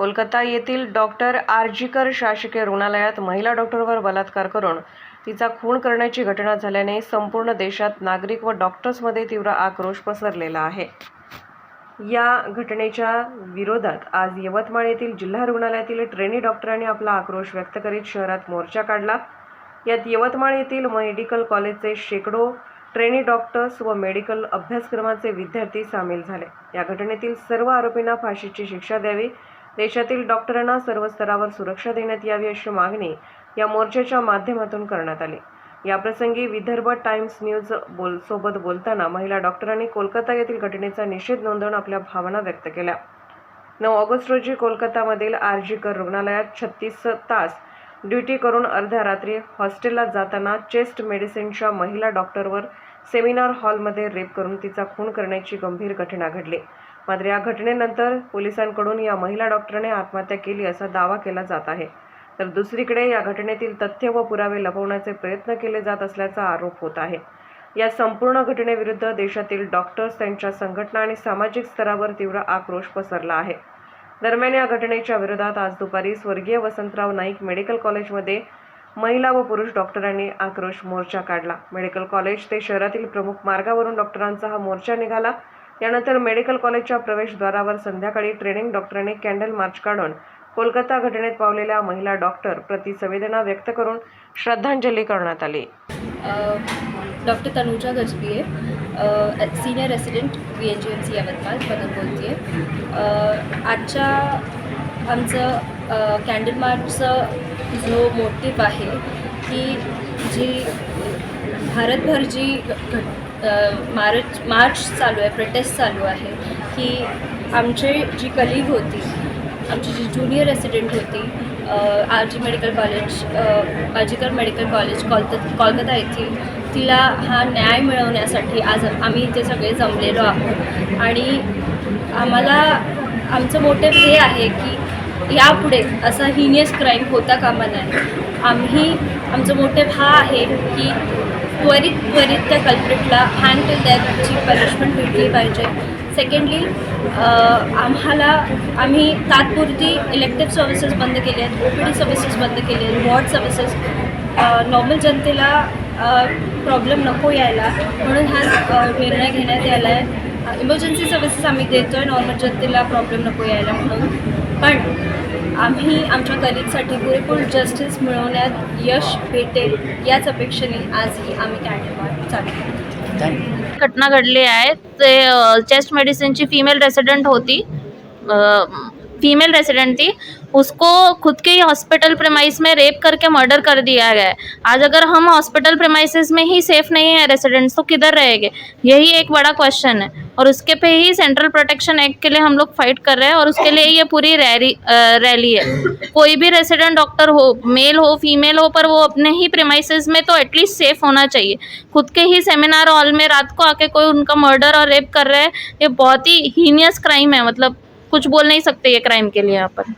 कोलकाता येथील डॉक्टर आर्जीकर शासकीय रुग्णालयात महिला डॉक्टरवर बलात्कार करून तिचा खून करण्याची घटना झाल्याने संपूर्ण देशात नागरिक व डॉक्टर्समध्ये तीव्र आक्रोश पसरलेला आहे. या घटनेच्या विरोधात आज यवतमाळ येथील जिल्हा रुग्णालयातील ट्रेनी डॉक्टरांनी आपला आक्रोश व्यक्त करीत शहरात मोर्चा काढला. यात यवतमाळ येथील मेडिकल कॉलेजचे शेकडो ट्रेनी डॉक्टर्स व मेडिकल अभ्यासक्रमाचे विद्यार्थी सामील झाले. या घटनेतील सर्व आरोपींना फाशीची शिक्षा द्यावी देशातील डॉक्टरांना सर्व स्तरावर सुरक्षा देण्यात यावी अशी मागणी या मोर्चाच्या माध्यमातून करण्यात आली. याप्रसंगी विदर्भ टाइम्स न्यूज बोल सोबत बोलताना महिला डॉक्टरांनी कोलकाता येथील घटनेचा निषेध नोंदवून आपल्या भावना व्यक्त केल्या. नऊ ऑगस्ट रोजी कोलकातामधील आरजीकर रुग्णालयात छत्तीस तास ड्युटी करून अर्ध्या रात्री हॉस्टेलला जाताना चेस्ट मेडिसिनच्या महिला डॉक्टरवर सेमिनार हॉलमध्ये रेप करून तिचा खून करण्याची गंभीर घटना घडली. मात्र या घटनेनंतर पोलिसांकडून या महिला डॉक्टरने आत्महत्या केली असा दावा केला जात आहे. तर दुसरीकडे या घटनेतील तथ्य व पुरावे लपवण्याचे प्रयत्न केले जात असल्याचा आरोप होत आहे. या संपूर्ण घटनेविरुद्ध देशातील डॉक्टर्स त्यांच्या संघटना आणि सामाजिक स्तरावर तीव्र आक्रोश पसरला आहे. दरम्यान या घटनेच्या विरोधात आज दुपारी स्वर्गीय वसंतराव नाईक मेडिकल कॉलेजमध्ये महिला व पुरुष डॉक्टरांनी आक्रोश मोर्चा काढला. मेडिकल कॉलेज ते शहरातील प्रमुख मार्गावरून डॉक्टरांचा हा मोर्चा निघाला. यानंतर मेडिकल कॉलेजच्या प्रवेशद्वारावर संध्याकाळी ट्रेनिंग डॉक्टरांनी कॅन्डल मार्च काढून कोलकाता घटनेत पावलेल्या महिला डॉक्टर प्रति संवेदना व्यक्त करून श्रद्धांजली करण्यात आली. Doctor Tanuja Gajbiye senior resident B H G M C Yavatmal मधून बोलते आहे आजच्या आमचं कॅन्डल मार्चचं जो मोटिव आहे की जी भारतभर जी घट मार्च मार्च चालू आहे प्रोटेस्ट चालू आहे की आमचे जी कलिग होती आमची जी ज्युनियर रेसिडेंट होती आर जी मेडिकल कॉलेज बाजीकर मेडिकल कॉलेज कोलत कोलकाता येथील तिला हा न्याय मिळवण्यासाठी आज आम्ही इथे सगळे जमलेलो आहोत. आणि आम्हाला आमचं मोटिव हे आहे की यापुढे असा हिनियस क्राईम होता कामा नये. आम्ही आमचं मोटिव हा आहे की त्वरित त्वरित त्या कल्प्रिटला हँड टू दॅटची पनिशमेंट भेटली पाहिजे. सेकंडली आम्हाला आम्ही तात्पुरती इलेक्टिव्ह सर्व्हिसेस बंद केले आहेत ओ पी डी सर्व्हिसेस बंद केले आहेत वॉर्ड सर्व्हिसेस नॉर्मल जनतेला प्रॉब्लेम नको यायला. म्हणून हा निर्णय घेण्यात आला आहे इमर्जन्सी सर्व्हिसेस आम्ही देतो आहे नॉर्मल जनतेला प्रॉब्लेम नको यायला म्हणून. पण आम्ही आमच्या कलिगसाठी पुरेपूर जस्टिस मिळवण्यात यश भेटेल याच अपेक्षेने आजही आम्ही कॅन्डल चालू घटना घडली आहे. ते चेस्ट मेडिसिनची फीमेल रेसिडेंट होती. फीमेल रेसिडेंट थी उसको खुद के ही हॉस्पिटल प्रेमाइस में रेप करके मर्डर कर दिया गया है. आज अगर हम हॉस्पिटल प्रेमाइसिस में ही सेफ नहीं है रेसिडेंट्स तो किधर रहेंगे? यही एक बड़ा क्वेश्चन है. और उसके पे ही सेंट्रल प्रोटेक्शन एक्ट के लिए हम लोग फाइट कर रहे हैं और उसके लिए ये पूरी रैली रैली है। कोई भी रेसिडेंट डॉक्टर हो मेल हो फीमेल हो, पर वो अपने ही प्रेमाइसिस में तो एटलीस्ट सेफ़ होना चाहिए। खुद के ही सेमिनार हॉल में रात को आके कोई उनका मर्डर और रेप कर रहा है, ये बहुत ही हीनियस क्राइम है मतलब कुछ बोल नहीं सकते ये क्राइम के लिए यहाँ पर।